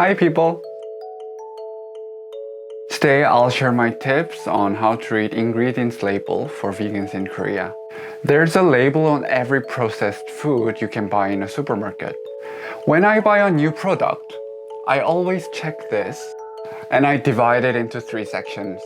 Hi people! Today I'll share my tips on how to read ingredients label for vegans in Korea. There's a label on every processed food you can buy in a supermarket. When I buy a new product, I always check this and I divide it into three sections.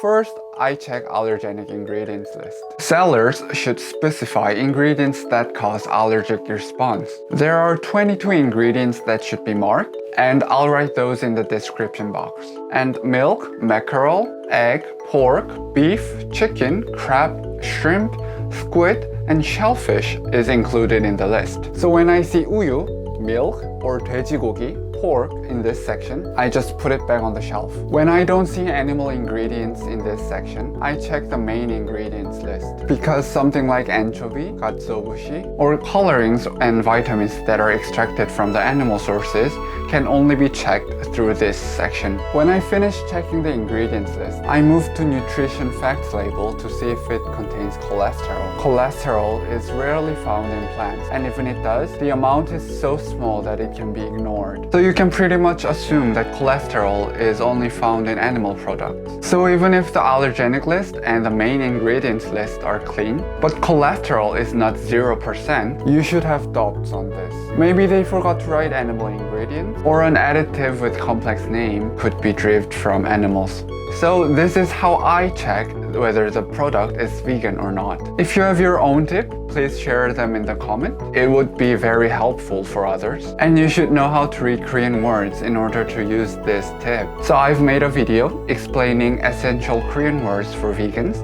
First, I check allergenic ingredients list. Sellers should specify ingredients that cause allergic response. There are 22 ingredients that should be marked, and I'll write those in the description box. And milk, mackerel, egg, pork, beef, chicken, crab, shrimp, squid, and shellfish is included in the list. So when I see uyu, milk, or 돼지고기, pork in this section, I just put it back on the shelf. When I don't see animal ingredients in this section, I check the main ingredients list. Because something like anchovy, katsuobushi, or colorings and vitamins that are extracted from the animal sources can only be checked through this section. When I finish checking the ingredients list, I move to nutrition facts label to see if it contains cholesterol. Cholesterol is rarely found in plants, and even it does, the amount is so small that it can be ignored. So you can pretty much assume that cholesterol is only found in animal products. So even if the allergenic list and the main ingredients list are clean, but cholesterol is not 0%, you should have doubts on this. Maybe they forgot to write animal ingredients, or an additive with complex name could be derived from animals. So this is how I check whether the product is vegan or not. If you have your own tip, please share them in the comment. It would be very helpful for others. And you should know how to read Korean words in order to use this tip. So I've made a video explaining essential Korean words for vegans.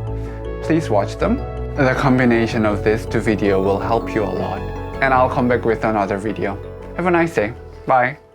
Please watch them. The combination of this two video will help you a lot. And I'll come back with another video. Have a nice day. Bye.